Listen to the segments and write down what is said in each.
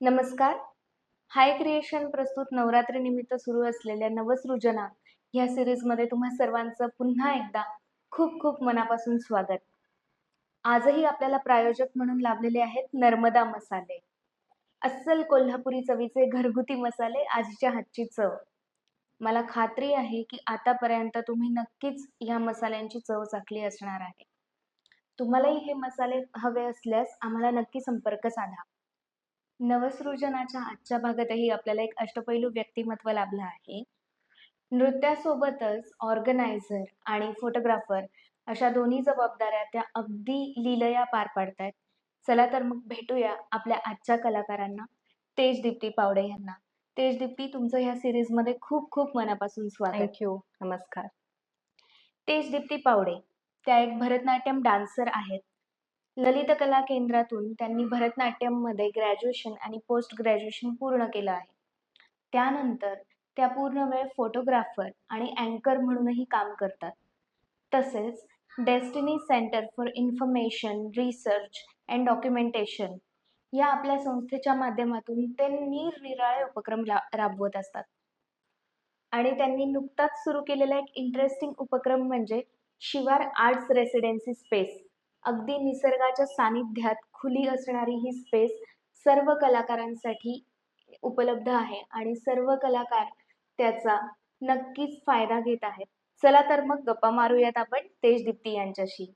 नमस्कार. हाय क्रिएशन प्रस्तुत नवरात्री निमित्त सुरू असलेल्या नवसृजना ह्या सिरीजमध्ये तुम्हा सर्वांचं पुन्हा एकदा खूप खूप मनापासून स्वागत. आजही आपल्याला प्रायोजक म्हणून लाभलेले आहेत नर्मदा मसाले. अस्सल कोल्हापुरी चवीचे घरगुती मसाले आजीच्या हातची चव. मला खात्री आहे की आतापर्यंत तुम्ही नक्कीच ह्या मसाल्यांची चव चाखली असणार आहे. तुम्हालाही हे मसाले हवे असल्यास आम्हाला नक्की संपर्क साधा. नवसृजनाच्या आजच्या भागातही आपल्याला एक अष्टपैलू व्यक्तिमत्व लाभलं आहे. नृत्यासोबतच ऑर्गनायझर आणि फोटोग्राफर अशा दोन्ही जबाबदाऱ्या त्या अगदी लीलया पार पाडतायत. चला तर मग भेटूया आपल्या आजच्या कलाकारांना तेजदीप्ती पावडे यांना. तेजदीप्ती तुमचं ह्या सिरीजमध्ये खूप खूप मनापासून स्वागत. थँक्यू नमस्कार. तेजदीप्ती पावडे त्या एक भरतनाट्यम डान्सर आहेत. ललित कला केंद्रातून त्यांनी भरतनाट्यममध्ये ग्रॅज्युएशन आणि पोस्ट ग्रॅज्युएशन पूर्ण केलं आहे. त्यानंतर त्या पूर्ण वेळ फोटोग्राफर आणि अँकर म्हणूनही काम करतात. तसेच destiny centre for information research and documentation या आपल्या संस्थेच्या माध्यमातून ते निरनिराळे उपक्रम रा राबवत असतात. आणि त्यांनी नुकताच सुरू केलेला एक इंटरेस्टिंग उपक्रम म्हणजे शिवार आर्ट्स रेसिडेन्सी स्पेस अगदी निसर्गाच्या सानिध्यात खुली असणारी ही स्पेस सर्व कलाकारांसाठी उपलब्ध आहे आणि सर्व कलाकार त्याचा नक्कीच फायदा घेत आहेत. चला तर मग गप्पा मारूयात आपण तेजदीप्ती यांच्याशी.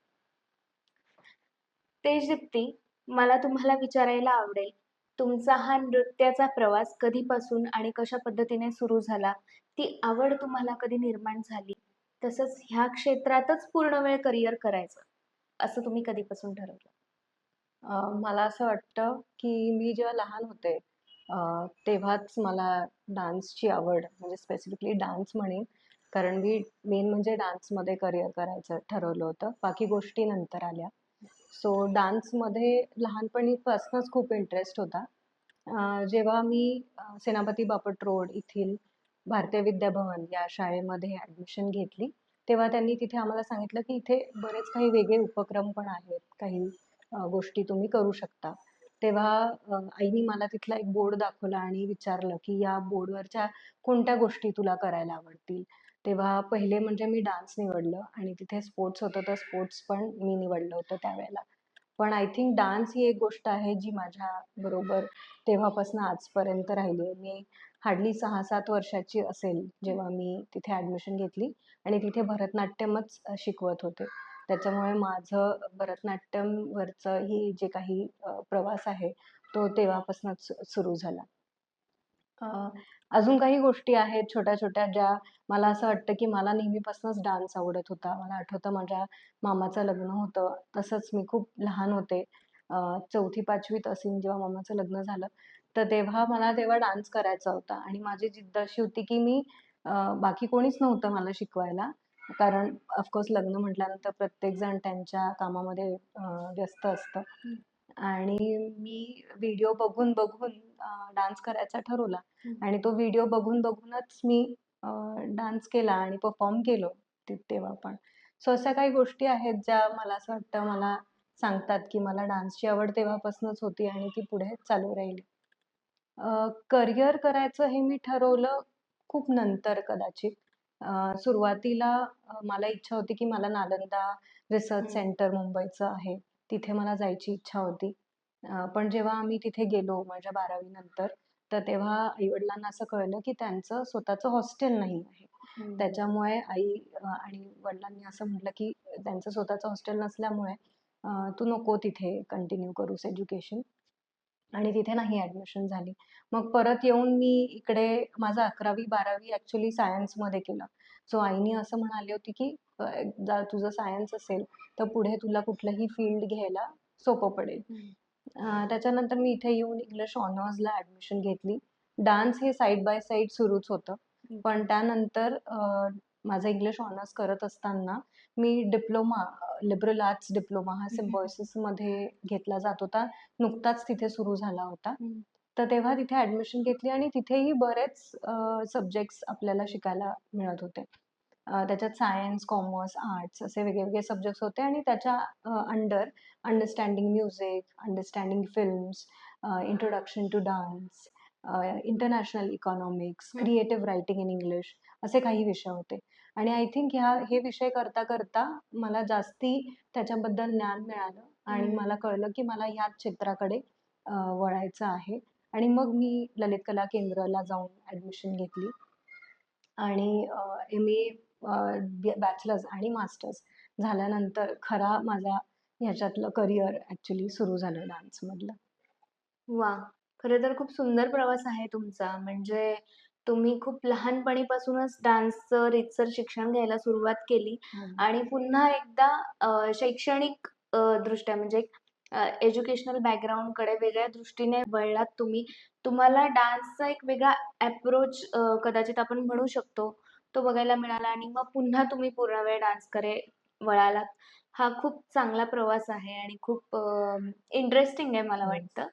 तेजदीप्ती मला तुम्हाला विचारायला आवडेल तुमचा हा नृत्याचा प्रवास कधीपासून आणि कशा पद्धतीने सुरू झाला? ती आवड तुम्हाला कधी निर्माण झाली? तसंच ह्या क्षेत्रातच पूर्ण वेळ करिअर करायचं. असं तुम्ही कधीपासून ठरवलं? मला असं वाटतं की मी जेव्हा लहान होते तेव्हाच मला डान्सची आवड म्हणजे स्पेसिफिकली डान्स म्हणेन कारण मी मेन म्हणजे डान्समध्ये करिअर करायचं ठरवलं होतं. बाकी गोष्टी नंतर आल्या. सो डान्समध्ये लहानपणीपासूनच खूप इंटरेस्ट होता. जेव्हा मी सेनापती बापट रोड येथील भारतीय विद्याभवन या शाळेमध्ये ॲडमिशन घेतली तेव्हा त्यांनी तिथे आम्हाला सांगितलं की इथे बरेच काही वेगळे उपक्रम पण आहेत. काही गोष्टी तुम्ही करू शकता. तेव्हा आईने मला तिथला एक बोर्ड दाखवला आणि विचारलं की या बोर्डवरच्या कोणत्या गोष्टी तुला करायला आवडतील? तेव्हा पहिले म्हणजे मी डान्स निवडलं आणि तिथे स्पोर्ट्स होतं तर स्पोर्ट्स पण मी निवडलं होतं त्यावेळेला. पण आय थिंक डान्स ही एक गोष्ट आहे जी माझ्या बरोबर तेव्हापासून आजपर्यंत राहिली आहे. मी हार्डली सहा सात वर्षाची असेल जेव्हा मी तिथे ॲडमिशन घेतली आणि तिथे भरतनाट्यमच शिकवत होते. त्याच्यामुळे माझं भरतनाट्यमवरचं ही जे काही प्रवास आहे तो तेव्हापासूनच सुरू झाला. अजून काही गोष्टी आहेत छोट्या छोट्या ज्या मला असं वाटतं की मला नेहमीपासूनच डान्स आवडत होता. मला आठवतं माझ्या मामाचं लग्न होतं. तसंच मी खूप लहान होते. चौथी पाचवीत असेन जेव्हा मामाचं लग्न झालं तर तेव्हा मला तेव्हा डान्स करायचा होता. आणि माझी जिद्द अशी होती की मी बाकी कोणीच नव्हतं मला शिकवायला. कारण ऑफकोर्स लग्न म्हटल्यानंतर प्रत्येक जण त्यांच्या कामामध्ये व्यस्त असतं. आणि मी व्हिडिओ बघून बघून डान्स करायचा ठरवला. आणि तो व्हिडिओ बघून बघूनच मी डान्स केला आणि परफॉर्म केलो ते- तेव्हा पण. सो अशा काही गोष्टी आहेत ज्या मला असं वाटतं मला सांगतात की मला डान्सची आवड तेव्हापासूनच होती आणि ती पुढे चालू राहिली. करिअर करायचं हे मी ठरवलं खूप नंतर कदाचित. सुरुवातीला मला इच्छा होती की मला नालंदा रिसर्च. सेंटर मुंबईचं आहे. तिथे मला जायची इच्छा होती. पण जेव्हा आम्ही तिथे गेलो माझ्या बारावी नंतर तर तेव्हा आईवडिलांना असं कळलं की त्यांचं स्वतःचं हॉस्टेल नाही आहे. हम्म. त्याच्यामुळे आई अ, आणि वडिलांनी असं म्हटलं की त्यांचं स्वतःचं हॉस्टेल नसल्यामुळे अ, तू नको तिथे कंटिन्यू करूस एज्युकेशन आणि तिथे नाही ॲडमिशन झाली. मग परत येऊन मी इकडे माझं अकरावी बारावी ॲक्च्युली सायन्समध्ये केलं. सो आईने असं म्हणाली होती की अ, जर तुझं सायन्स असेल तर पुढे तुला कुठलंही फील्ड घ्यायला सोपं पडेल. त्याच्यानंतर मी इथे येऊन इंग्लिश ऑनर्सला ॲडमिशन घेतली. डान्स हे साईड बाय साईड सुरूच होतं. पण त्यानंतर माझं इंग्लिश ऑनर्स करत असताना मी डिप्लोमा लिबरल आर्ट्स डिप्लोमा हा. सिम्बॉयसिसमध्ये घेतला जात होता. नुकताच तिथे सुरू झाला होता. तर तेव्हा तिथे ॲडमिशन घेतली आणि तिथेही बरेच सब्जेक्ट्स आपल्याला शिकायला मिळत होते. अ, त्याच्यात सायन्स कॉमर्स आर्ट्स असे वेगवेगळे सब्जेक्ट्स होते आणि त्याच्या under understanding music understanding films introduction to dance international economics हं. क्रिएटिव्ह रायटिंग इन इंग्लिश असे काही विषय होते आणि आय थिंक ह्या हे विषय करता करता मला जास्ती त्याच्याबद्दल ज्ञान मिळालं आणि हं. मला कळलं की मला ह्याच क्षेत्राकडे अ, वळायचं आहे आणि मग मी ललित कला केंद्राला जाऊन ॲडमिशन घेतली आणि एम ए बॅचलर्स आणि मास्टर्स झाल्यानंतर खरा माझा ह्याच्यातलं करिअर ॲक्च्युली सुरू झालं डान्समधलं. वा खरं तर खूप सुंदर प्रवास आहे तुमचा. म्हणजे तुम्ही खूप लहानपणीपासूनच डान्सचं रीतसर शिक्षण घ्यायला सुरुवात केली आणि पुन्हा एकदा शैक्षणिक दृष्ट्या म्हणजे एज्युकेशनल बॅकग्राऊंडकडे वेगळ्या दृष्टीने वळलात तुम्ही. तुम्हाला डान्सचा एक वेगळा अप्रोच कदाचित आपण म्हणू शकतो. तो बघायला मिळाला आणि मग पुन्हा तुम्ही पूर्ण वेळ डान्सकडे वळालात हा खूप चांगला प्रवास आहे आणि खूप इंटरेस्टिंग आहे मला. वाटतं.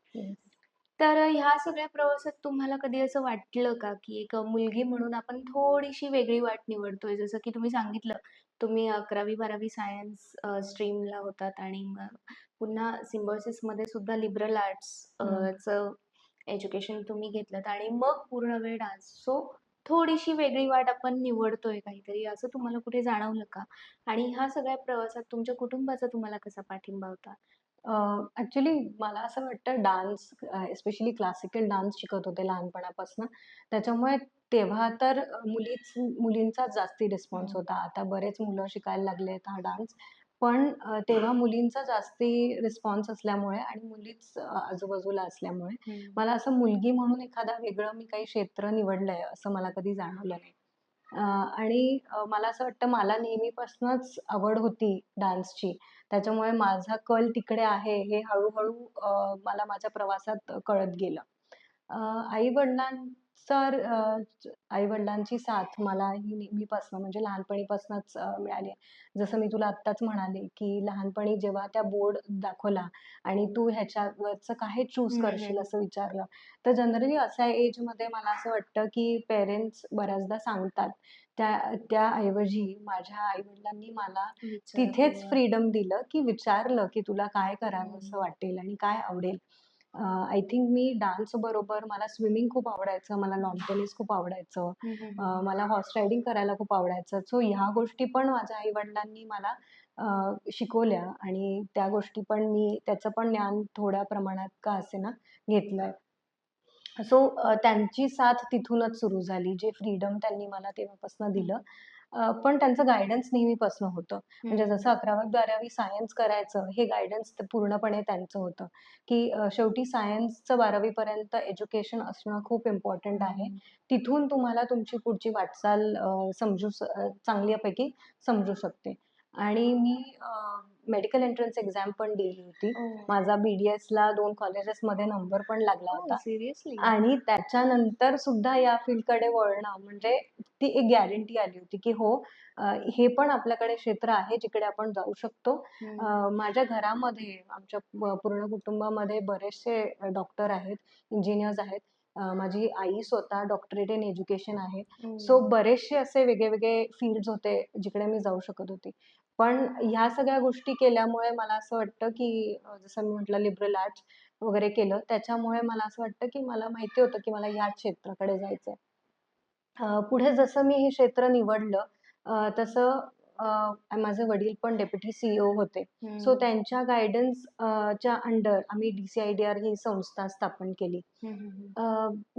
तर ह्या सगळ्या प्रवासात तुम्हाला कधी असं वाटलं का की एक मुलगी म्हणून आपण थोडीशी वेगळी वाट निवडतोय जसं की तुम्ही सांगितलं तुम्ही अकरावी बारावी सायन्स स्ट्रीमला होतात आणि मग पुन्हा symbiosis मध्ये सुद्धा लिबरल आर्ट्स. चं एज्युकेशन तुम्ही घेतलं आणि मग पूर्ण वेळ डान्स सो थोडीशी वेगळी वाट आपण निवडतोय काहीतरी असं तुम्हाला कुठे जाणवलं का? आणि ह्या सगळ्या प्रवासात तुमच्या कुटुंबाचा तुम्हाला कसा पाठिंबा होता? ॲक्च्युली मला असं वाटतं डान्स एस्पेशली क्लासिकल डान्स शिकत होते लहानपणापासून. त्याच्यामुळे तेव्हा तर मुलीच मुलींचा जास्ती रिस्पॉन्स. होता. आता बरेच मुलं शिकायला लागलेत हा डान्स पण तेव्हा मुलींचा जास्ती रिस्पॉन्स असल्यामुळे आणि मुलीच आजूबाजूला असल्यामुळे मला असं मुलगी म्हणून एखादा वेगळं मी काही क्षेत्र निवडलंय असं मला कधी जाणवलं नाही. अ, आणि अ, मला असं वाटतं मला नेहमीपासूनच आवड होती डान्सची. त्याच्यामुळे माझा कल तिकडे आहे हे हळूहळू अ, मला माझ्या प्रवासात कळत गेलं. आई वडिलांचा आई वडिलांची साथ मला ही नेहमीपासून म्हणजे लहानपणीपासूनच मिळाली आहे जसं मी तुला आत्ताच म्हणाले की लहानपणी जेव्हा त्या बोर्ड दाखवला आणि तू ह्याच्यावरचं काय चूज करशील. असं विचारलं तर जनरली अशा एजमध्ये मला असं वाटतं की पेरेंट्स बऱ्याचदा सांगतात त्या त्याऐवजी माझ्या आई वडिलांनी मला तिथेच. फ्रीडम दिलं की विचारलं की तुला काय करावं असं. वाटेल आणि काय आवडेल आय थिंक मी डान्स बरोबर मला स्विमिंग खूप आवडायचं मला लॉन टेनिस खूप आवडायचं अ. मला हॉर्स रायडिंग करायला खूप आवडायचं. सो ह्या गोष्टी पण माझ्या आई वडिलांनी मला अ, शिकवल्या आणि त्या गोष्टी पण मी त्याचं पण ज्ञान थोड्या प्रमाणात का असेना घेतलंय. सो त्यांची साथ तिथूनच सुरू झाली जे फ्रीडम त्यांनी मला तेव्हापासून दिलं. पण त्यांचं गायडन्स नेहमीपासून होतं. म्हणजे. जसं अकरावी बारावी सायन्स करायचं हे गायडन्स पूर्णपणे त्यांचं होतं. की शेवटी सायन्सचं बारावीपर्यंत एज्युकेशन असणं खूप इम्पॉर्टंट आहे. तिथून तुम्हाला तुमची पुढची वाटचाल समजू चांगल्यापैकी समजू शकते. आणि मी मेडिकल एंट्रन्स एक्झाम पण दिली होती. ओ. माझा BDS ला दोन colleges मध्ये नंबर पण लागला ओ, होता. सिरियसली आणि त्याच्यानंतर सुद्धा या फील्डकडे वळणं म्हणजे ती एक गॅरंटी आली होती की हो हे पण आपल्याकडे क्षेत्र आहे जिकडे आपण जाऊ शकतो. माझ्या घरामध्ये आमच्या पूर्ण कुटुंबामध्ये बरेचसे डॉक्टर आहेत इंजिनियर्स आहेत. माझी आई स्वतः डॉक्टरेट इन एज्युकेशन आहे. सो बरेचसे असे वेगळे वेगळे फील्ड्स होते जिकडे मी जाऊ शकत होते. पण ह्या सगळ्या गोष्टी केल्यामुळे मला असं वाटतं की जसं मी म्हटलं लिबरल आर्ट्स वगैरे केलं त्याच्यामुळे मला असं वाटतं की मला माहिती होतं की मला ह्या क्षेत्राकडे जायचंय. अ, पुढे जसं मी हे क्षेत्र निवडलं अ, तसं अ, माझे वडील पण डेप्युटी सीईओ होते. सो. त्यांच्या गायडन्स च्या अंडर आम्ही डीसीआयडीआर ही संस्था स्थापन केली.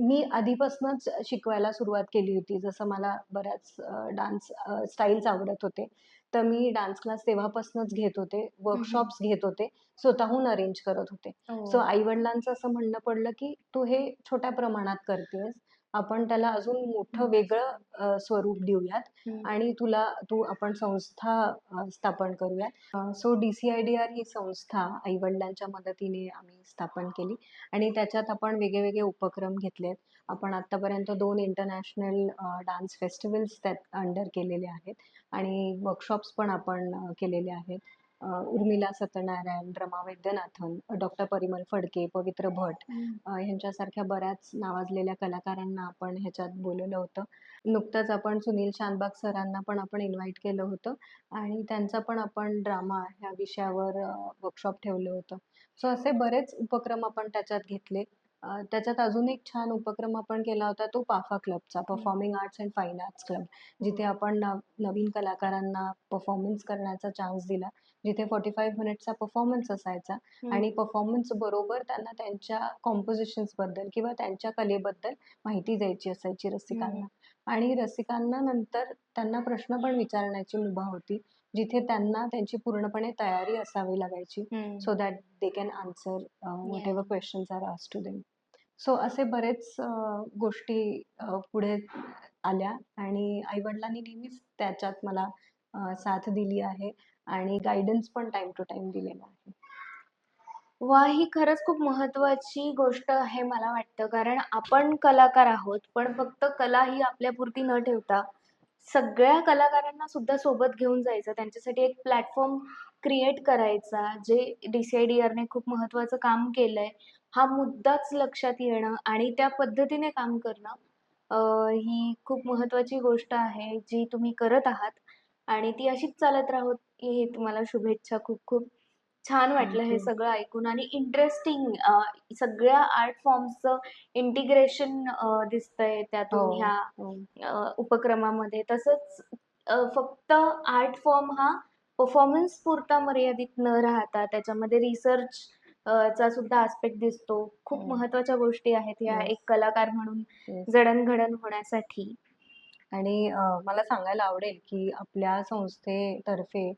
मी आधीपासूनच शिकवायला सुरुवात केली होती. जसं मला बऱ्याच डान्स स्टाईल्स आवडत होते. तर मी डान्स क्लास तेव्हापासूनच घेत होते. वर्कशॉप्स घेत होते. स्वतःहून अरेंज करत होते. सो आई वडिलांचं असं म्हणणं पडलं की तू हे छोट्या प्रमाणात करतेस आपण त्याला अजून मोठं. वेगळं अ, स्वरूप देऊयात हम्म. आणि तुला तू आपण संस्था अ, स्थापन करूयात. सो डीसीआयडीआर ही संस्था आई वडिलांच्या मदतीने आम्ही स्थापन केली आणि त्याच्यात आपण वेगळे वेगळे उपक्रम घेतलेत. आपण आतापर्यंत दोन इंटरनॅशनल डान्स फेस्टिवल्स त्यात अंडर केलेले आहेत. आणि वर्कशॉप्स पण आपण केलेले आहेत. उर्मिला सत्यनारायण रमा वैद्यनाथन डॉक्टर परिमल फडके पवित्र भट ह्यांच्यासारख्या बऱ्याच नावाजलेल्या कलाकारांना आपण ह्याच्यात बोलवलं होतं. नुकतंच आपण सुनील शानबाग सरांना पण आपण इन्व्हाइट केलं होतं. आणि त्यांचा पण आपण ड्रामा ह्या विषयावर वर्कशॉप ठेवलं होतं. सो असे बरेच उपक्रम आपण त्याच्यात घेतले. त्याच्यात अजून एक छान उपक्रम आपण केला होता तो पाफा क्लबचा, performing arts and fine arts club. जिथे आपण नव नवीन कलाकारांना परफॉर्मन्स करण्याचा चान्स दिला. जिथे 45 मिनिट्सचा परफॉर्मन्स असायचा. आणि परफॉर्मन्स बरोबर त्यांना त्यांच्या कॉम्पोझिशन्सबद्दल किंवा त्यांच्या कलेबद्दल माहिती द्यायची असायची रसिकांना. आणि रसिकांना नंतर त्यांना प्रश्न पण विचारण्याची मुभा होती. जिथे त्यांना त्यांची पूर्णपणे तयारी असावी लागायची. So that they can answer uh, whatever questions are asked to them. So असे बरेच गोष्टी पुढे आल्या आणि आई-वडिलांनी नेहमीच त्याच्यात मला साथ दिली आहे आणि गायडन्स पण टाईम टू टाईम दिलेला आहे. वाह! ही खरंच खूप महत्त्वाची गोष्ट आहे मला वाटतं. कारण आपण कलाकार आहोत, पण फक्त कला ही आपल्यापुरती न ठेवता सगळ्या कलाकारांना सुद्धा सोबत घेऊन जायचं. त्यांच्यासाठी एक प्लॅटफॉर्म क्रिएट करायचा, जे डी-सी-आय-डी-आरने खूप महत्त्वाचं काम केलंय. हा मुद्दाच लक्षात येणं आणि त्या पद्धतीने काम करणं अ, ही खूप महत्त्वाची गोष्ट आहे, जी तुम्ही करत आहात आणि ती अशीच चालत राहो ही तुम्हाला शुभेच्छा खूप-खूप. छान वाटलं हे. सगळं ऐकून आणि इंटरेस्टिंग सगळ्या आर्ट फॉर्म्सचं इंटिग्रेशन दिसतंय त्यातून हो, ह्या हो. उपक्रमामध्ये. तसंच फक्त आर्ट फॉर्म हा परफॉर्मन्स पुरता मर्यादित न राहता त्याच्यामध्ये रिसर्च चा सुद्धा आस्पेक्ट दिसतो. खूप हो. महत्त्वाच्या गोष्टी आहेत ह्या येस. एक कलाकार म्हणून. जडणघडण होण्यासाठी. आणि मला सांगायला आवडेल, की आपल्या संस्थेतर्फे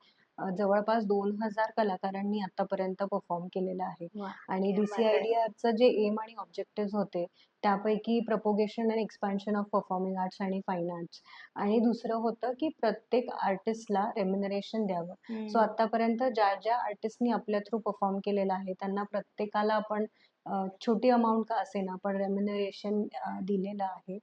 जवळपास 2000 कलाकारांनी आतापर्यंत परफॉर्म केलेलं आहे. आणि! डी-सी-आय-डी-आरचं जे एम आणि ऑब्जेक्टिव्हज होते, त्यापैकी propagation and expansion of performing arts आणि फाईन आर्ट्स आणि दुसरं होतं, की प्रत्येक आर्टिस्टला रेम्युनरेशन द्यावं. सो हं. आत्तापर्यंत ज्या-ज्या आर्टिस्टनी आपल्या थ्रू परफॉर्म केलेलं आहे, त्यांना प्रत्येकाला आपण छोटी अमाउंट का असेना, पण रेम्युनरेशन दिलेलं आहे.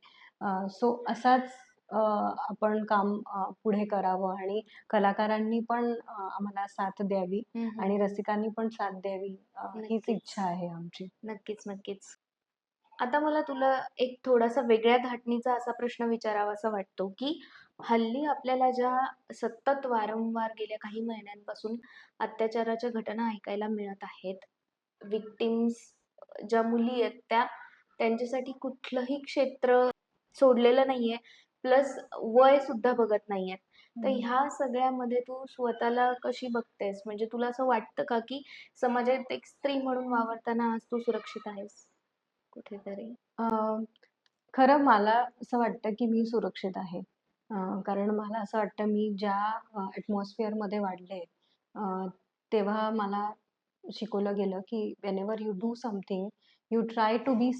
सो असाच आपण काम अ, पुढे करावं आणि कलाकारांनी पण अ, आम्हाला साथ द्यावी हं, हं. आणि रसिकांनी पण साथ द्यावी अ, हीच नक्कीच. इच्छा आहे आमची. नक्कीच, नक्कीच. आता मला तुला एक थोडासा वेगळ्या धाटणीचा असा प्रश्न विचारावासा वाटतो, की हल्ली आपल्याला ज्या सतत वारंवार गेल्या काही महिन्यांपासून अत्याचाराच्या घटना ऐकायला मिळत आहेत. व्हिक्टिम्स ज्या मुली आहेत त्या त्यांच्यासाठी कुठलंही क्षेत्र सोडलेलं नाहीये. प्लस वय सुद्धा बघत नाहीयेत. तर. ह्या सगळ्यामध्ये तू स्वतःला कशी बघतेस? म्हणजे तुला असं वाटतं का, की समाजात एक स्त्री म्हणून वावरताना आज तू सुरक्षित आहेस कुठेतरी? अ, खरं मला असं वाटतं, की मी सुरक्षित आहे. अ, कारण मला असं वाटतं मी ज्या अ, ॲटमॉस्फिअरमध्ये वाढले अ, तेव्हा मला शिकवलं गेलं, की whenever you do something, you try to be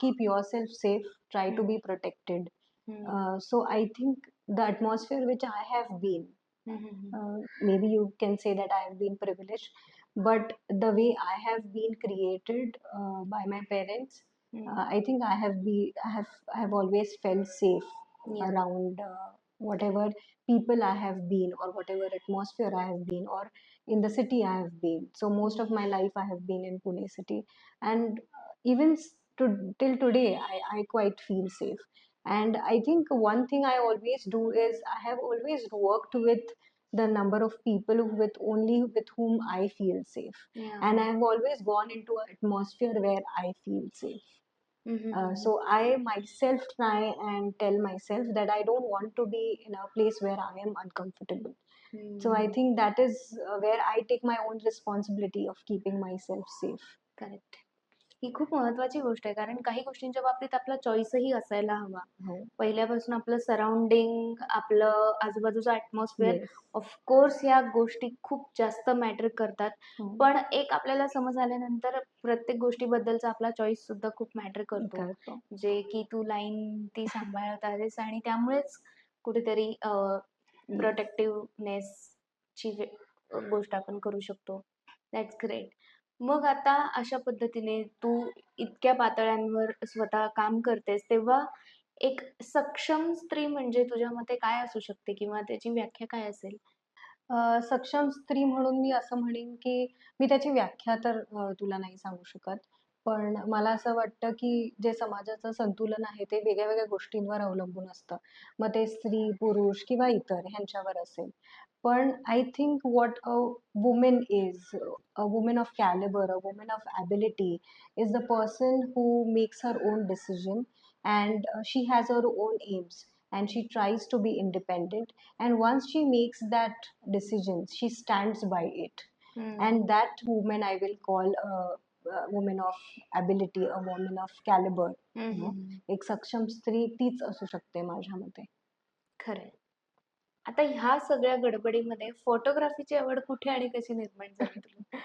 keep yourself safe, try to. Be protected. Hmm. Uh, so I think the atmosphere which I have been, mm-hmm. uh, maybe you can say that I have been privileged, but the way I have been created uh, by my parents, mm. I think I have been, I have I have always felt safe yeah. around uh, whatever people I have been or whatever atmosphere I have been or in the city I have been. So most of my life I have been in Pune city, and even to, till today I, I quite feel safe and i think one thing i always do is i have always worked with the number of people with only with whom i feel safe yeah. and i have always gone into an atmosphere where i feel safe Mm-hmm. Uh, mm-hmm. so I myself try and tell myself that I don't want to be in a place where I am uncomfortable. Mm-hmm. So I hmm. think that is uh, where I take my own responsibility of keeping myself safe. Correct. ही खूप महत्त्वाची गोष्ट आहे. कारण काही गोष्टींच्या बाबतीत आपला चॉईसही असायला हवा. हो. पहिल्यापासून आपलं सराउंडिंग, आपलं आजूबाजूचं ॲटमॉस्फिअर Yes. ऑफकोर्स ह्या गोष्टी खूप जास्त मॅटर करतात. हो. पण एक आपल्याला समज आल्यानंतर प्रत्येक गोष्टीबद्दलचा आपला चॉईस सुद्धा खूप मॅटर करतो. करतो. जे की तू लाईन ती सांभाळत आहेस आणि त्यामुळेच कुठेतरी अ, प्रोटेक्टिव्हनेसची वे गोष्ट आपण करू शकतो. That's great. मग आता अशा पद्धतीने तू इतक्या पातळ्यांवर स्वतः काम करतेस, तेव्हा एक सक्षम स्त्री म्हणजे तुझ्या मते काय असू शकते किंवा त्याची व्याख्या काय असेल? अ, सक्षम स्त्री म्हणून मी असं म्हणेन, की मी त्याची व्याख्या तर अ, तुला नाही सांगू शकत. पण मला असं वाटतं, की जे समाजाचं संतुलन आहे ते वेगळ्या-वेगळ्या गोष्टींवर अवलंबून असतं. मग ते स्त्री, पुरुष किंवा इतर ह्यांच्यावर असेल. पण I think what a woman is, a woman of caliber, a woman of ability is the person who makes her own decision and uh, she has her own aims and she tries to be independent and once she makes that decision she stands by it हम्म. and that woman i will call a, a woman of ability a woman of caliber हम्म, you know. हम्म. एक सक्षम स्त्री तीच असू शकते माझ्या मते खरंय आता ह्या सगळ्या गडबडीमध्ये फोटोग्राफीची आवड कुठे आणि कशी निर्माण झाली तुला?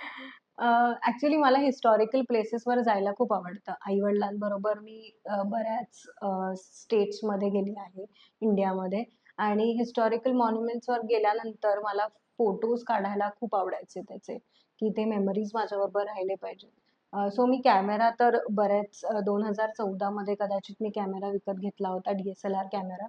ऍक्च्युली मला हिस्टॉरिकल प्लेसेसवर जायला खूप आवडतं. आई वडिलांबरोबर मी अ, बऱ्याच स्टेट्समध्ये गेली आहे इंडियामध्ये. आणि हिस्टॉरिकल मॉन्युमेंट्सवर गेल्यानंतर मला फोटोज काढायला खूप आवडायचे त्याचे की ते मेमरीज माझ्याबरोबर राहिले पाहिजेत. सो मी कॅमेरा तर बऱ्याच दोन हजार चौदामध्ये कदाचित मी कॅमेरा विकत घेतला होता D S L R camera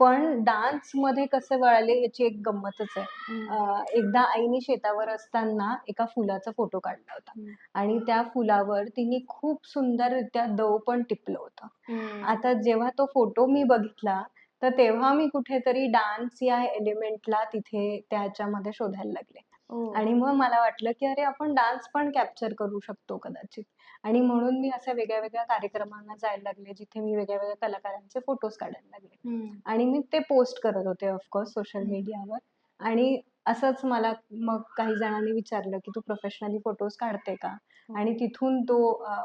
पण डान्समध्ये कसे वळाले याची एक गंमतच आहे एकदा आईने शेतावर असताना एका फुलाचा फोटो काढला होता. आणि त्या फुलावर तिने खूप सुंदररित्या दव पण टिपलं होतं. आता जेव्हा तो फोटो मी बघितला तर तेव्हा मी कुठेतरी डान्स या एलिमेंटला तिथे त्याच्यामध्ये शोधायला लागले ओ. आणि मग मला वाटलं की अरे आपण डान्स पण कॅप्चर करू शकतो कदाचित आणि म्हणून मी अशा वेगळ्या वेगळ्या कार्यक्रमांना जायला लागले जिथे मी वेगळ्या वेगळ्या कलाकारांचे फोटोज काढायला लागले. आणि मी ते पोस्ट करत होते ऑफकोर्स सोशल. मीडियावर आणि असंच मला मग काही जणांनी विचारलं की तू प्रोफेशनली फोटोज काढते का? आणि तिथून तो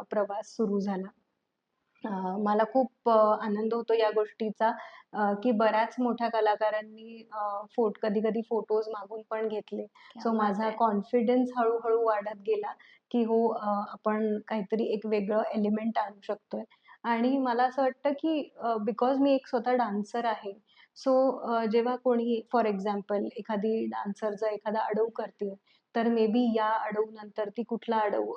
प्रवास सुरू झाला. मला खूप आनंद होतो या गोष्टीचा की बऱ्याच मोठ्या कलाकारांनी फोट कधी कधी फोटोज मागून पण घेतले. सो माझा. कॉन्फिडन्स हळूहळू वाढत गेला की हो आपण काहीतरी एक वेगळं एलिमेंट आणू शकतोय. आणि मला असं वाटतं की बिकॉज मी एक स्वतः डान्सर आहे सो जेव्हा कोणी फॉर एक्झाम्पल एखादी डान्सर जर एखादा अडव करते तर मे बी या अडव नंतर ती कुठला अडव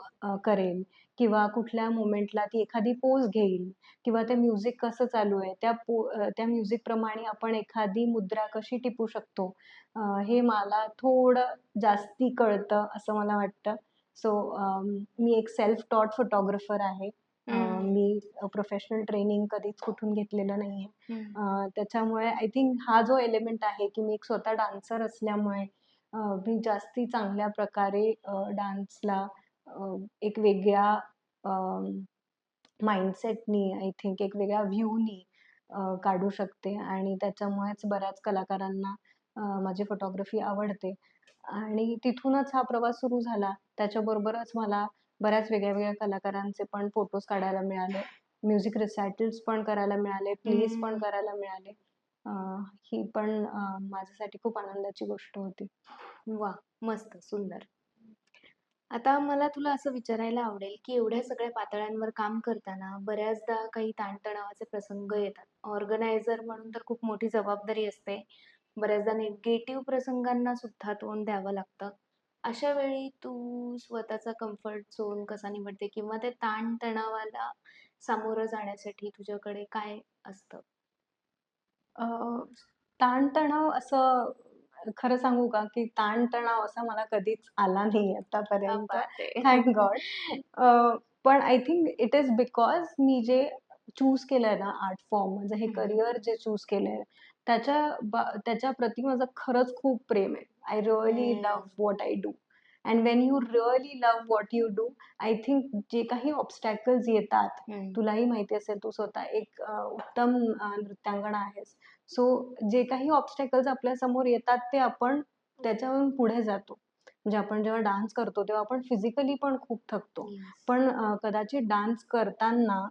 करेल. किंवा कुठल्या मोमेंटला ती एखादी पोज घेईल किंवा ते म्युझिक कसं चालू आहे त्या पो त्या म्युझिक प्रमाणे आपण एखादी मुद्रा कशी टिपू शकतो हे मला थोडं जास्ती कळतं असं मला वाटतं सो मी एक सेल्फ टॉट फोटोग्राफर आहे अ, हम्म. मी प्रोफेशनल ट्रेनिंग कधीच कुठून घेतलेलं हम्म. अ, त्याच्यामुळे आय थिंक हा जो एलिमेंट आहे की मी एक स्वतः डान्सर असल्यामुळे अ, मी जास्ती चांगल्या प्रकारे डान्सला एक वेगळ्या माइंडसेटनी आय थिंक एक वेगळ्या व्ह्यूनी काढू शकते आणि त्याच्यामुळेच बऱ्याच कलाकारांना माझी फोटोग्राफी आवडते. आणि तिथूनच हा प्रवास सुरू झाला. त्याच्याबरोबरच मला बऱ्याच वेगळ्या वेगळ्या कलाकारांचे पण फोटोज काढायला मिळाले. म्युझिक रिसायटल्स पण करायला मिळाले. प्लेस पण. करायला मिळाले. ही पण माझ्यासाठी खूप आनंदाची गोष्ट होती. वा मस्त सुंदर. आता मला तुला असं विचारायला आवडेल की एवढ्या सगळ्या पातळ्यांवर काम करताना बऱ्याचदा काही ताणतणावाचे प्रसंग येतात. ऑर्गनायझर म्हणून तर खूप मोठी जबाबदारी असते. बऱ्याचदा निगेटिव्ह प्रसंगांना सुद्धा तोंड द्यावं लागतं. अशा वेळी तू स्वतःचा कम्फर्ट झोन कसा निवडते? किंवा ते ताणतणावाला सामोरं जाण्यासाठी तुझ्याकडे काय असतं? ताणतणाव असं खरं सांगू का की ताणतणाव असा मला कधीच आला नाही आतापर्यंत थँक गॉड पण I think it is because मी जे चूज केलंय ना आर्ट फॉर्म म्हणजे हे. करिअर जे चूज केलंय त्याच्या त्याच्या प्रती माझं खरंच खूप प्रेम आहे I really. Love what I do and when you really love what you do I think जे काही ऑब्स्टॅकल्स येतात. तुलाही माहिती असेल तू स्वतः एक उत्तम अ, नृत्यांगना आहेस सो जे काही ऑब्स्टॅकल्स आपल्यासमोर येतात ते आपण त्याच्यावरून पुढे जातो. म्हणजे आपण जेव्हा डान्स करतो तेव्हा आपण फिजिकली पण खूप थकतो. Yes. पण अ, कदाचित डान्स करताना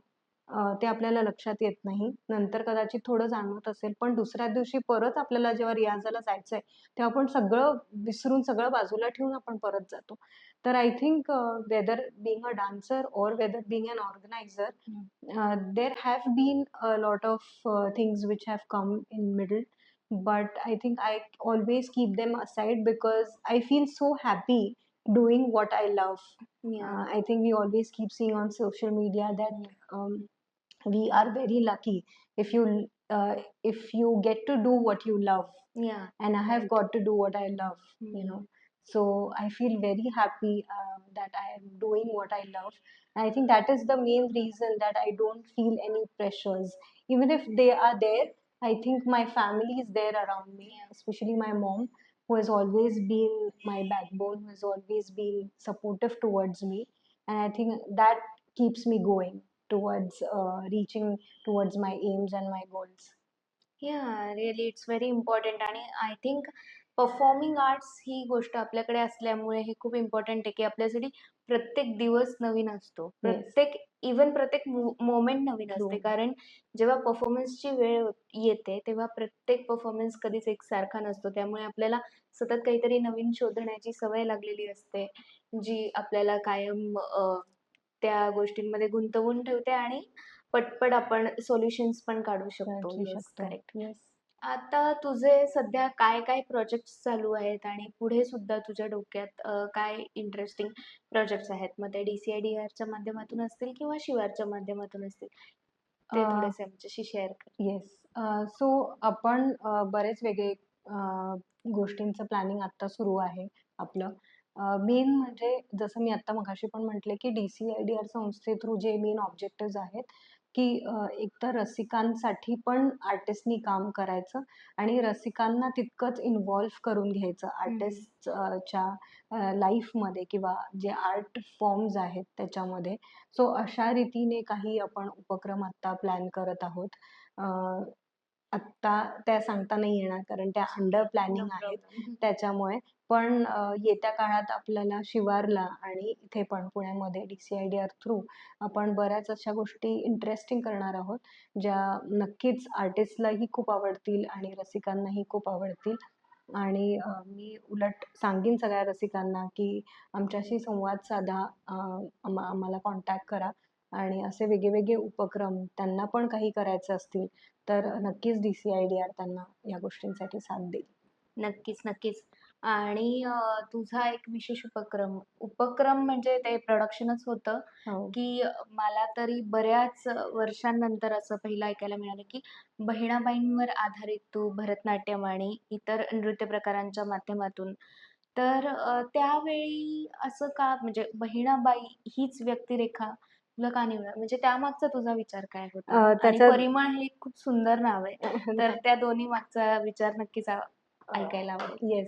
अ, ते आपल्याला लक्षात येत नाही. नंतर कदाचित थोडं जाणवत असेल पण दुसऱ्या दिवशी परत आपल्याला जेव्हा रियाजाला जायचंय तेव्हा आपण सगळं विसरून सगळं बाजूला ठेवून आपण परत जातो. तर I think uh, whether being a dancer or whether being an organizer, hmm. uh, there have been a lot of uh, things which have come in middle. But I think I always keep them aside because I feel so happy doing what I love. Yeah. I think we always keep seeing on social media that hmm. um, we are very lucky if you if you get to do what you love. Yeah. And I have got to do what I love. You hmm. know so I feel very happy um, that I am doing what I love. And I think that is the main reason that I don't feel any pressures. Even if they are there, I think my family is there around me, especially my mom, who has always been my backbone, who has always been supportive towards me. And I think that keeps me going towards uh, reaching towards my aims and my goals. Yeah, really, it's very important. And I think performing arts ही गोष्ट आपल्याकडे असल्यामुळे हे खूप important आहे की आपल्यासाठी प्रत्येक दिवस नवीन असतो. प्रत्येक इवन प्रत्येक मोमेंट नवीन असते. True. कारण जेव्हा परफॉर्मन्सची वेळ होत- येते तेव्हा प्रत्येक परफॉर्मन्स कधीच एकसारखा नसतो. त्यामुळे आपल्याला सतत काहीतरी नवीन शोधण्याची सवय लागलेली असते जी आपल्याला कायम त्या गोष्टींमध्ये गुंतवून ठेवते आणि पटपट आपण सोल्युशन्स पण काढू शकतो. काढू आता तुझे सध्या काय काय प्रोजेक्ट्स चालू आहेत आणि पुढे सुद्धा तुझ्या डोक्यात अ, काय इंटरेस्टिंग प्रोजेक्ट्स आहेत? मग ते DCIDR च्या माध्यमातून असतील किंवा शिवारच्या माध्यमातून असतील? ते अ, थोडेसे आमच्याशी शेअर कर. येस सो आपण अ, बरेच वेगळे अ, गोष्टींचं प्लॅनिंग आता सुरू आहे आपलं. मेन म्हणजे जसं मी आता मगाशी पण म्हटले की D C I D R संस्थे थ्रू जे मेन ऑब्जेक्टिव्ह आहेत की एकतर रसिकांसाठी पण आर्टिस्टनी काम करायचं आणि रसिकांना तितकंच इन्व्हॉल्व करून घ्यायचं. आर्टिस्टच्या लाईफमध्ये किंवा जे आर्ट फॉर्म्स आहेत त्याच्यामध्ये. सो अशा रीतीने काही आपण उपक्रम आता प्लॅन करत आहोत. आत्ता त्या सांगता नाही येणार कारण त्या अंडर प्लॅनिंग आहेत. त्याच्यामुळे. पण येत्या काळात आपल्याला शिवारला आणि इथे पण पुण्यामध्ये D C I D R through आपण बऱ्याच अशा गोष्टी इंटरेस्टिंग करणार आहोत ज्या नक्कीच आर्टिस्टलाही खूप आवडतील आणि रसिकांनाही खूप आवडतील. आणि मी उलट सांगेन सगळ्या रसिकांना की आमच्याशी संवाद साधा आम्हाला कॉन्टॅक्ट करा. आणि असे वेगळे उपक्रम त्यांना पण काही करायचे असतील तर नक्कीच D C I D R त्यांना या गोष्टींसाठी साथ देईल. नक्कीच नक्कीच. आणि तुझा एक विशेष उपक्रम उपक्रम म्हणजे ते प्रोडक्शनच होतं हो. की मला तरी बऱ्याच वर्षांनंतर असं पहिलं ऐकायला मिळालं की बहिणाबाईंवर आधारित तू भरतनाट्यम आणि इतर नृत्य प्रकारांच्या माध्यमातून. तर त्यावेळी असं का म्हणजे बहिणाबाई हीच व्यक्तिरेखा तुला का निवडा म्हणजे त्यामागचा तुझा विचार काय होता? अ, आणि त्याच्यात- हे एक खूप सुंदर नाव आहे. तर त्या दोन्ही मागचा विचार नक्कीच आ- ऐकायला आवडेल. येस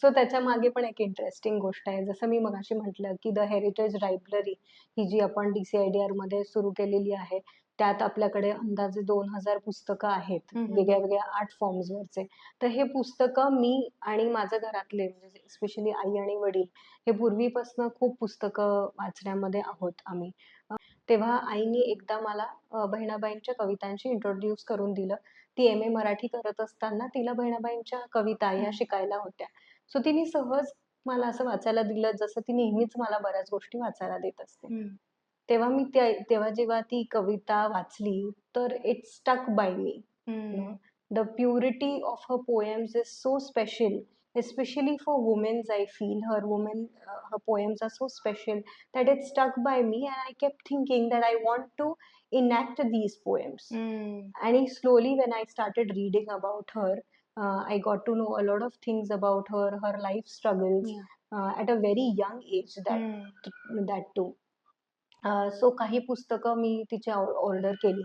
सो त्याच्यामागे पण एक इंटरेस्टिंग गोष्ट आहे. जसं मी मगाशी म्हटलं की द हेरिटेज लायब्ररी ही जी आपण डी सी आय डी आरमध्ये सुरू केलेली आहे त्यात आपल्याकडे अंदाजे दोन हजार पुस्तकं आहेत. वेगळ्या वेगळ्या आर्ट फॉर्म्सवरचे तर हे पुस्तकं मी आणि माझं घरातले म्हणजे स्पेशली आई आणि वडील हे पूर्वीपासून खूप पुस्तकं वाचण्यामध्ये आहोत आम्ही तेव्हा आईनी एकदा मला बहिणाबाईंच्या कवितांशी इंट्रोड्यूस करून दिलं ती एम ए मराठी करत असताना तिला बहिणाबाईंच्या कविता या. शिकायला होत्या सो तिने सहज मला असं वाचायला दिलं जसं ती नेहमीच मला बऱ्याच गोष्टी वाचायला देत असते. तेव्हा मी त्या तेव्हा जेव्हा ती कविता वाचली तर इट स्टक बाय मी हम्म. the purity of her poems is so special especially for women i feel her women uh, her poems are so special that it stuck by me and i kept thinking that i want to enact these poems हम्म. and slowly when i started reading about her uh, i got to know a lot of things about her her life struggles Yeah. uh, at a very young age that हम्म. that too So काही पुस्तकं मी तिची order केली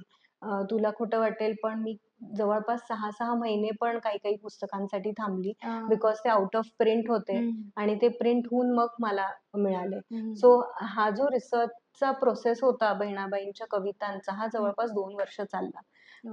तुला खोटं वाटेल पण मी जवळपास सहा सहा महिने पण काही काही पुस्तकांसाठी थांबली. बिकॉज ते आउट ऑफ प्रिंट होते. आणि ते प्रिंट होऊन मग मला मिळाले. सो हा जो रिसर्चचा प्रोसेस होता बहिणाबाईंच्या कवितांचा हा जवळपास दोन वर्ष चालला.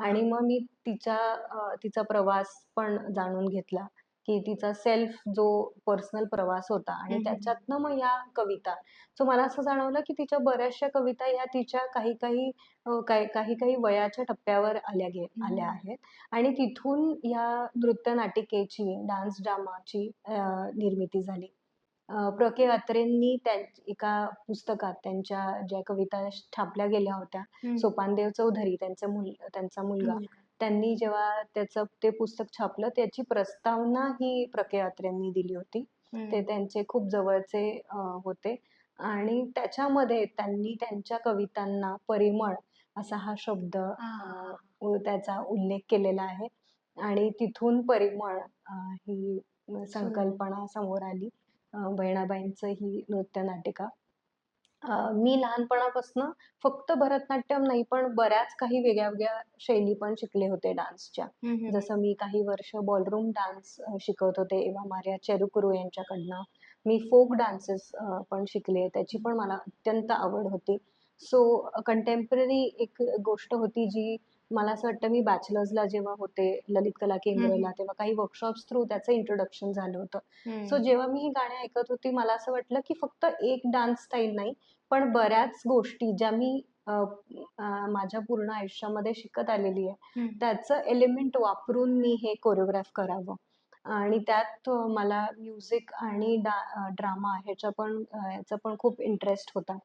आणि मग मी तिच्या तिचा प्रवास पण जाणून घेतला की तिचा सेल्फ जो पर्सनल प्रवास होता आणि हम्म. त्याच्यातनं मग या कविता सो मला असं जाणवलं की तिच्या बऱ्याचशा कविता या तिच्या काही काही अं, काही काही काही वयाच्या टप्प्यावर आल्या गे आल्या हम्म. आहेत आणि तिथून या नृत्य नाटिकेची डान्स ड्रामाची अं, निर्मिती झाली अं, प्र के अत्रेंनी त्या एका पुस्तकात त्यांच्या ज्या कविता छापल्या गेल्या होत्या हम्म. सोपानदेव चौधरी त्यांचा मुल त्यांचा मुलगा मुलगा. त्यांनी जेव्हा त्याचं ते पुस्तक छापलं त्याची प्रस्तावना ही प्र के अत्रेंनी दिली होती. ते त्यांचे खूप जवळचे होते. आणि त्याच्यामध्ये त्यांनी त्यांच्या कवितांना परिमळ असा हा शब्द त्याचा उल्लेख केलेला आहे. आणि तिथून परिमळ ही संकल्पना समोर आली. बहिणाबाईंचं ही नृत्य नाटिका अं, मी लहानपणापासून फक्त भरतनाट्यम नाही पण बऱ्याच काही वेगळ्या वेगळ्या शैली पण शिकले होते डान्सच्या. जसं मी काही वर्ष बॉलरूम डान्स शिकवत होते एव्हा मारिया चेरुकुरू यांच्याकडनं. मी फोक डान्सेस पण शिकले. त्याची पण मला अत्यंत आवड होती. सो कंटेम्पररी एक गोष्ट होती जी मला असं वाटतं मी बॅचलर्सला जेव्हा होते ललित कला केंद्रला तेव्हा काही वर्कशॉप्स थ्रू त्याचं इंट्रोडक्शन झालं होतं. सो जेव्हा मी ही गाणी ऐकत होती मला असं वाटलं की फक्त एक डान्स स्टाईल नाही पण बऱ्याच गोष्टी ज्या मी माझ्या पूर्ण आयुष्यामध्ये शिकत आलेली आहे त्याचं एलिमेंट वापरून मी हे कोरिओग्राफ करावं. आणि त्यात मला म्युझिक आणि डा ड्रामा ह्याच्या पण ह्याचा पण खूप इंटरेस्ट होता.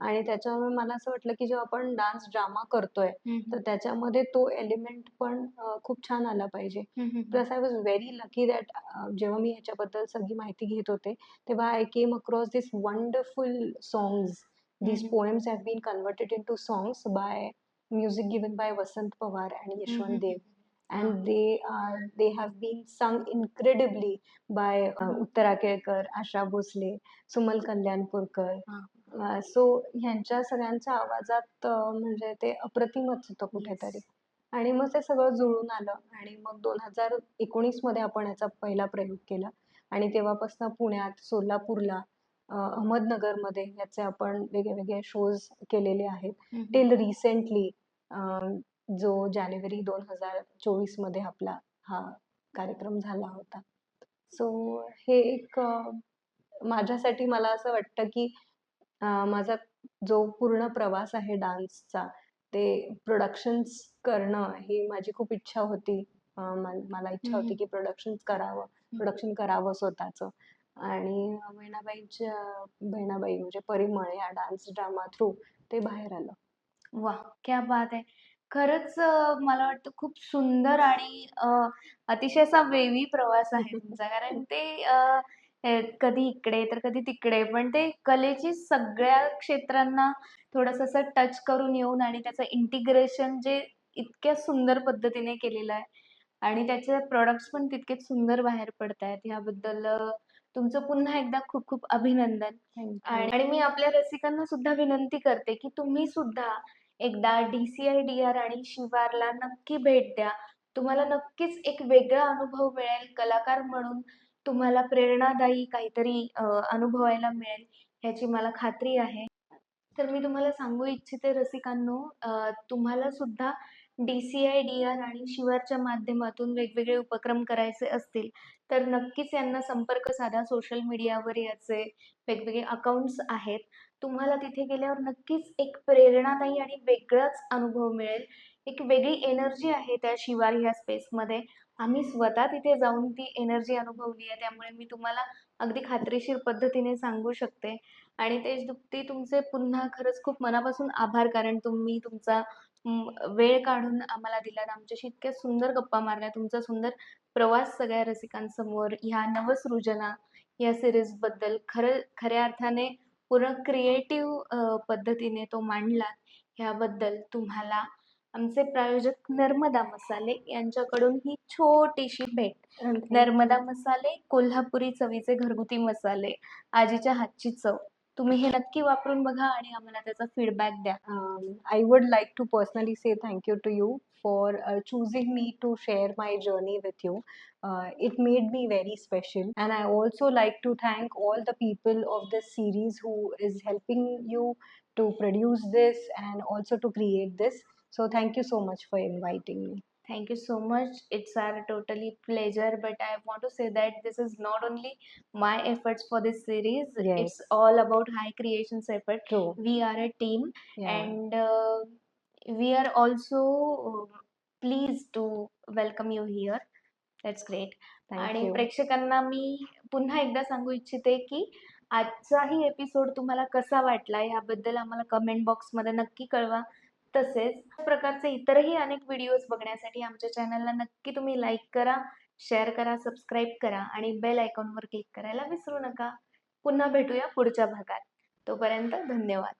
आणि त्याच्यामुळे मला असं वाटलं की जेव्हा आपण डान्स ड्रामा करतोय तर त्याच्यामध्ये तो एलिमेंट पण खूप छान आला पाहिजे. Plus I was very lucky that जेव्हा मी याच्याबद्दल सगळी माहिती घेत होते तेव्हा I came across this wonderful songs. This poems have been converted into songs by music given by Vasant Pawar and Yashwant Dev and they are they have been sang incredibly by Uttara Kelkar Asha Bhosle Suman Kalyanpurkar. So ह्यांच्या सगळ्यांच्या आवाजात म्हणजे ते अप्रतिमच होतं कुठेतरी. आणि मग ते सगळं जुळून आलं आणि मग दोन हजार एकोणीसमध्ये आपण याचा पहिला प्रयोग केला. आणि तेव्हापासून पुण्यात सोलापूरला अहमदनगरमध्ये याचे आपण वेगळे वेगळे शोज केलेले आहेत. टिल रिसेंटली जो जानेवारी दोन हजार चोवीसमध्ये आपला हा कार्यक्रम झाला होता. सो हे एक माझ्यासाठी मला असं वाटतं की अं, माझा जो पूर्ण प्रवास आहे डान्सचा ते प्रोडक्शन्स करणं ही माझी खूप इच्छा होती. अं, मल- मला इच्छा होती. की प्रोडक्शन्स करावं प्रोडक्शन करावं स्वतःचं. आणि बहिणाबाईच्या बहिणाबाई म्हणजे परिमळ या डान्स ड्रामा थ्रू ते बाहेर आलं. वा क्या बात आहे. खरंच अं, मला वाटतं खूप सुंदर आणि अं, अतिशय असा वेवी प्रवास आहे तुमचा. कारण ते अं, कधी इकडे तर कधी तिकडे. पण ते कलेची सगळ्या क्षेत्रांना थोडस असं टच करून येऊन आणि त्याचं इंटिग्रेशन जे इतक्या सुंदर पद्धतीने केलेलं आहे आणि त्याचे प्रोडक्ट्स पण तितकेच सुंदर बाहेर पडत आहेत याबद्दल अं, तुमचं पुन्हा एकदा खूप खूप अभिनंदन. आणि मी आपल्या रसिकांना सुद्धा विनंती करते की तुम्ही सुद्धा एकदा DCI DR आणि शिवारला नक्की भेट द्या. तुम्हाला नक्कीच एक वेगळा अनुभव मिळेल कलाकार म्हणून. तुम्हाला प्रेरणादायी काहीतरी अनुभवायला मिळेल ह्याची मला खात्री आहे. तर मी तुम्हाला सांगू इच्छिते रसिकांनो तुम्हाला सुद्धा DCI DR आणि शिवारच्या माध्यमातून वेगवेगळे उपक्रम करायचे असतील तर नक्कीच यांना संपर्क साधा. सोशल मीडियावर याचे वेगवेगळे अकाउंट्स आहेत. तुम्हाला तिथे गेल्यावर नक्कीच एक प्रेरणादायी आणि वेगळाच अनुभव मिळेल. एक वेगळी एनर्जी आहे त्या शिवार ह्या स्पेसमध्ये आम्ही स्वतः तिथे जाऊन ती एनर्जी अनुभवली आहे. त्यामुळे मी तुम्हाला अगदी खात्रीशीर पद्धतीने सांगू शकते. आणि तेच दुप्ती तुमचे पुन्हा खरंच खूप मनापासून आभार कारण तुम्ही तुमचा वेळ काढून आम्हाला दिलात. आमच्याशी इतक्या सुंदर गप्पा मारल्या. तुमचा सुंदर प्रवास सगळ्या रसिकांसमोर ह्या नवसृजना या सिरीजबद्दल खरं खऱ्या अर्थाने पूर्ण क्रिएटिव्ह पद्धतीने तो मांडला ह्याबद्दल तुम्हाला आमचे प्रायोजक नर्मदा मसाले यांच्याकडून ही छोटीशी भेट. नर्मदा मसाले कोल्हापुरी चवीचे घरगुती मसाले आजीच्या हातची चव. तुम्ही हे नक्की वापरून बघा आणि आम्हाला त्याचा फीडबॅक द्या um, I would like to personally say thank you to you for uh, choosing me to share my journey with you. Uh, it made me very special, and I also like to thank all the people of this series who is helping you to produce this and also to create this. So thank you Thank you so much. It's our totally pleasure. But I want to say that this is not only my efforts for this series. Yes. It's all about High Creations effort. True. We are a team, Yeah. and uh, we are also uh, pleased to welcome you here. That's great. आणि. प्रेक्षकांना मी पुन्हा एकदा सांगू इच्छिते की आजचाही episode तुम्हाला कसा वाटला याबद्दल आम्हाला कमेंट बॉक्समध्ये नक्की कळवा तसेच प्रकारचे इतरही अनेक व्हिडिओज बघण्यासाठी आमच्या चॅनलला नक्की तुम्ही लाईक करा शेअर करा सबस्क्राईब करा आणि बेल आयकॉनवर क्लिक करायला विसरू नका. पुन्हा भेटूया पुढच्या भागात. तोपर्यंत धन्यवाद.